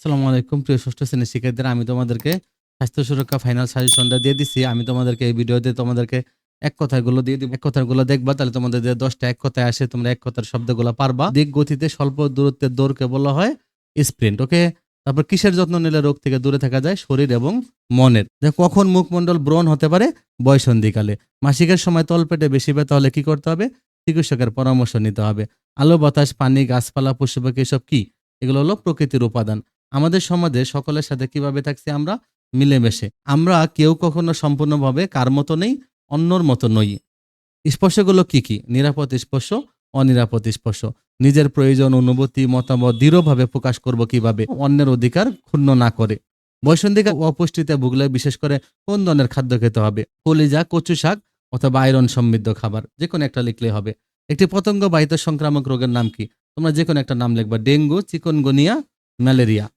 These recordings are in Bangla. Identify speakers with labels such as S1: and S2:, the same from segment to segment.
S1: আসসালামু আলাইকুম, প্রিয় ষষ্ঠ শ্রেণির শিক্ষার্থীরা, আমি তোমাদেরকে স্বাস্থ্য সুরক্ষা ফাইনাল সাজেশনটা দিয়ে দিচ্ছি আমি তোমাদেরকে এই ভিডিওতে তোমাদেরকে এক কথাগুলো দিয়ে দিব। এক কথাগুলো দেখবা, তাহলে তোমাদের যে দশটা এক কথায় আসে, তোমরা এক কথার শব্দগুলো পারবা। দিক গতিতে স্বল্প দূরত্বের দৌড়কে বলা হয় স্প্রিন্ট, ওকে? তারপর কিসের যত্ন নিলে রোগ থেকে দূরে থাকা যায়? শরীর এবং মনের। কখন মুখমণ্ডল ব্রণ হতে পারে? বয়সন্ধিকালে। মাসিকের সময় তলপেটে বেশি ব্যথা হলে কি করতে হবে? চিকিৎসকের পরামর্শ নিতে হবে। আলো, বাতাস, পানি, গাছপালা, পশু পাখি, এসব কি? এগুলো হলো প্রকৃতির উপাদান। আমাদের সমাজে সকলের সাথে কীভাবে থাকছি আমরা? মিলেমিশে। আমরা কেউ কখনো সম্পূর্ণভাবে কার মতো নেই, অন্যর মতো নই। স্পর্শগুলো কি কি? নিরাপদ স্পর্শ, অনিরাপদ স্পর্শ। নিজের প্রয়োজন, অনুভূতি, মতামত দৃঢ়ভাবে প্রকাশ করব কীভাবে? অন্যের অধিকার ক্ষুণ্ণ না করে। বৈসন্ধিকা অপুষ্টিতে ভুগলে বিশেষ করে কোন ধরনের খাদ্য খেতে হবে? কলিজা, কচু শাক অথবা আয়রন সমৃদ্ধ খাবার যে কোনো একটা লিখলে হবে। একটি পতঙ্গ বাহিত সংক্রামক রোগের নাম কি? তোমরা যে কোনো একটা নাম লিখবা। Dengue, chikungunya, malaria.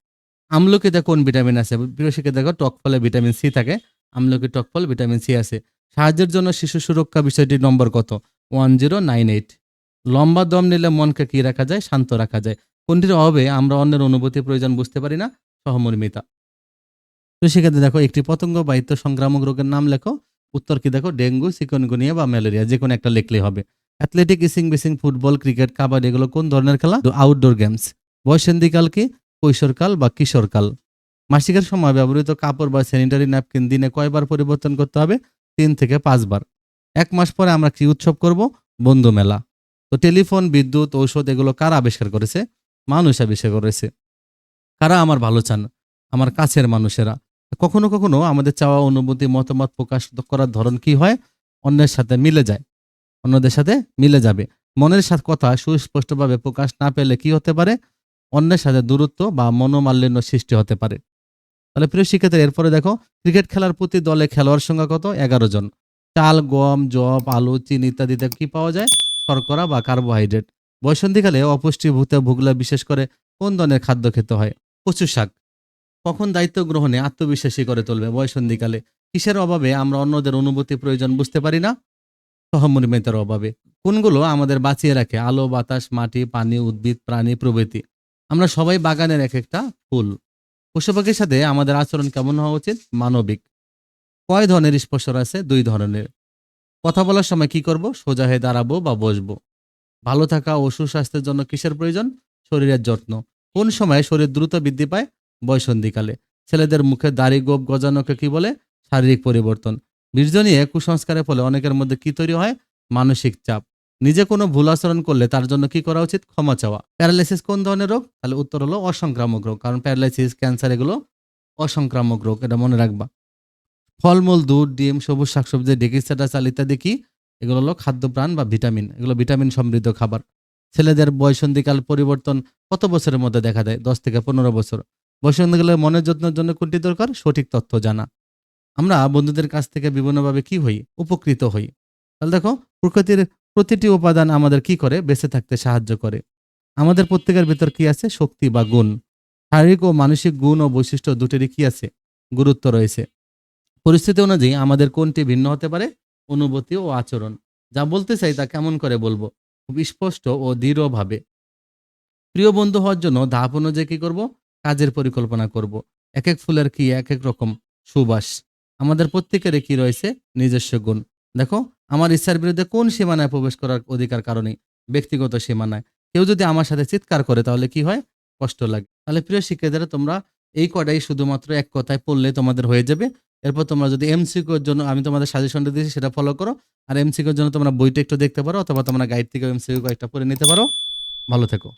S1: আমলকিতে কোন ভিটামিন আছে? শিখে দেখো টক ফলে ভিটামিন সি থাকে। আমলকি, টক ফল, ভিটামিন সি আছে। সাহায্যের জন্য শিশু সুরক্ষা বিষয়টির নম্বর কত? One zero nine eight. লম্বা দম নিলে মনকে কি রাখা যায়? শান্ত রাখা যায়। কোনটির অভাবে আমরা অন্যের অনুভূতি প্রয়োজন বুঝতে পারি না? সহমর্মিতা। তো সেক্ষেত্রে দেখো একটি পতঙ্গ বাহিত সংক্রামক রোগের নাম লেখো। উত্তর কি দেখো? ডেঙ্গু, চিকনগুনিয়া বা ম্যালেরিয়া যে কোনো একটা লিখলেই হবে। অ্যাথলেটিক ইসিং বিসিং ফুটবল, ক্রিকেট, কাবাডি, এগুলো কোন ধরনের খেলা? আউটডোর গেমস বয়সন্ধিকাল কি? কৈশোরকাল বা কিশোরকাল। মাসিকের সময় ব্যবহৃত কাপড় বা স্যানিটারি ন্যাপকিন দিনে কয়বার পরিবর্তন করতে হবে? তিন থেকে পাঁচবার। এক মাস পরে আমরা কি উৎসব করব? বন্ধু মেলা। তো টেলিফোন, বিদ্যুৎ, ঔষধ এগুলো কারা আবিষ্কার করেছে? মানুষ আবিষ্কার করেছে। কারা আমার ভালো চান? আমার কাছের মানুষেরা। কখনো কখনো আমাদের চাওয়া অনুভূতি, মতামত প্রকাশ করার ধরন কি হয়? অন্যের সাথে মিলে যায়। অন্যদের সাথে মিলে যাবে। মনের সাথে কথা সুস্পষ্টভাবে প্রকাশ না পেলে কি হতে পারে? অন্যের সাথে দূরত্ব বা মনোমালিন্য সৃষ্টি হতে পারে। তাহলে প্রিয় শিক্ষার্থী এরপরে দেখো, ক্রিকেট খেলার প্রতি দলে খেলোয়াড় সংখ্যা কত? এগারো জন। চাল, গম জব আলু, চিনি ইত্যাদিতে কি পাওয়া যায়? শর্করা বা কার্বোহাইড্রেট। বয়সন্ধিকালে অপুষ্টিভূতে ভুগলে বিশেষ করে কোন ধরনের খাদ্য খেতে হয়? কচু শাক। কখন দায়িত্ব গ্রহণে আত্মবিশ্বাসী করে তুলবে বয়সন্ধিকালে কিসের অভাবে আমরা অন্যদের অনুভূতি প্রয়োজন বুঝতে পারি না? সহমর্মিতার অভাবে। কোনগুলো আমাদের বাঁচিয়ে রাখে? আলো, বাতাস, মাটি, পানি, উদ্ভিদ, প্রাণী, প্রভৃতি। আমরা সবাই বাগানের এক একটা ফুল। পশু পাখির সাথে আমাদের আচরণ কেমন হওয়া উচিত? মানবিক। কয় ধরনের স্পর্শ আছে? দুই ধরনের। কথা বলার সময় কি করব? সোজা হয়ে দাঁড়াবো বা বসবো? ভালো থাকা ও সুস্বাস্থ্যের জন্য কিসের প্রয়োজন? শরীরের যত্ন। কোন সময় শরীর দ্রুত বৃদ্ধি পায়? বয়সন্ধিকালে ছেলেদের মুখে দাড়ি গোপ গজানোকে কি বলে? শারীরিক পরিবর্তন। বীর্য নিয়ে কুসংস্কারের ফলে অনেকের মধ্যে কি তৈরি হয়? মানসিক চাপ। নিজে কোনো ভুল আচরণ করলে তার জন্য কি করা উচিত? ক্ষমা চাওয়া। প্যারালাইসিস কোন ধরনের রোগ? তাহলে উত্তর হলো অসংক্রামক রোগ, কারণ প্যারালাইসিস, ক্যান্সার এগুলো অসংক্রামক রোগ, এটা মনে রাখবা। ফলমূল, দুধ, ডিম, সবুজ শাকসবজি ডেকিস্টাটা চাল ইত্যাদি কি? এগুলো হলো খাদ্যপ্রাণ বা ভিটামিন। এগুলো ভিটামিন সমৃদ্ধ খাবার। ছেলেদের বয়সন্ধিকাল পরিবর্তন কত বছরের মধ্যে দেখা দেয়? দশ থেকে পনেরো বছর। বয়সন্ধিকালে মনের যত্নের জন্য কোনটি দরকার? সঠিক তথ্য জানা। আমরা বন্ধুদের কাছ থেকে বিভিন্নভাবে কি হই? উপকৃত হই। তাহলে দেখো, প্রকৃতির প্রতিটি উপাদান আমাদের কি করে? বেঁচে থাকতে সাহায্য করে। আমাদের প্রত্যেকের ভিতর কি আছে? শক্তি বা গুণ। শারীরিক ও মানসিক গুণ ও বৈশিষ্ট্য দুটিরই কি আছে? গুরুত্ব রয়েছে। পরিস্থিতি অনুযায়ী আমাদের কোনটি ভিন্ন হতে পারে? অনুভূতি ও আচরণ। যা বলতে চাই তা কেমন করে বলব? খুব স্পষ্ট ও দৃঢ়ভাবে। প্রিয় বন্ধু হওয়ার জন্য ধাপ অনুযায়ী কি করব? কাজের পরিকল্পনা করব। এক এক ফুলের কি এক এক রকম সুবাস? আমাদের প্রত্যেকেরই কি রয়েছে? নিজস্ব গুণ। দেখো আমার ইচ্ছার বিরুদ্ধে কোন সীমানায় প্রবেশ করার অধিকার কারণে ব্যক্তিগত সীমানায়? কেউ যদি আমার সাথে চিৎকার করে, তাহলে কি হয়? কষ্ট লাগে। তাহলে প্রিয় শিক্ষার্থীরা, তোমরা এই কটাই শুধুমাত্র এক কথায় পড়লে তোমাদের হয়ে যাবে। এরপর তোমরা যদি এমসিকিউর জন্য, আমি তোমাদের সাজেশনটা দিয়েছি, সেটা ফলো করো। আর এমসিকিউর জন্য তোমরা বইটা একটু দেখতে পারো, অথবা তোমরা গাইড থেকে এমসিকিউ কয়েকটা পড়ে নিতে পারো। ভালো থেকো।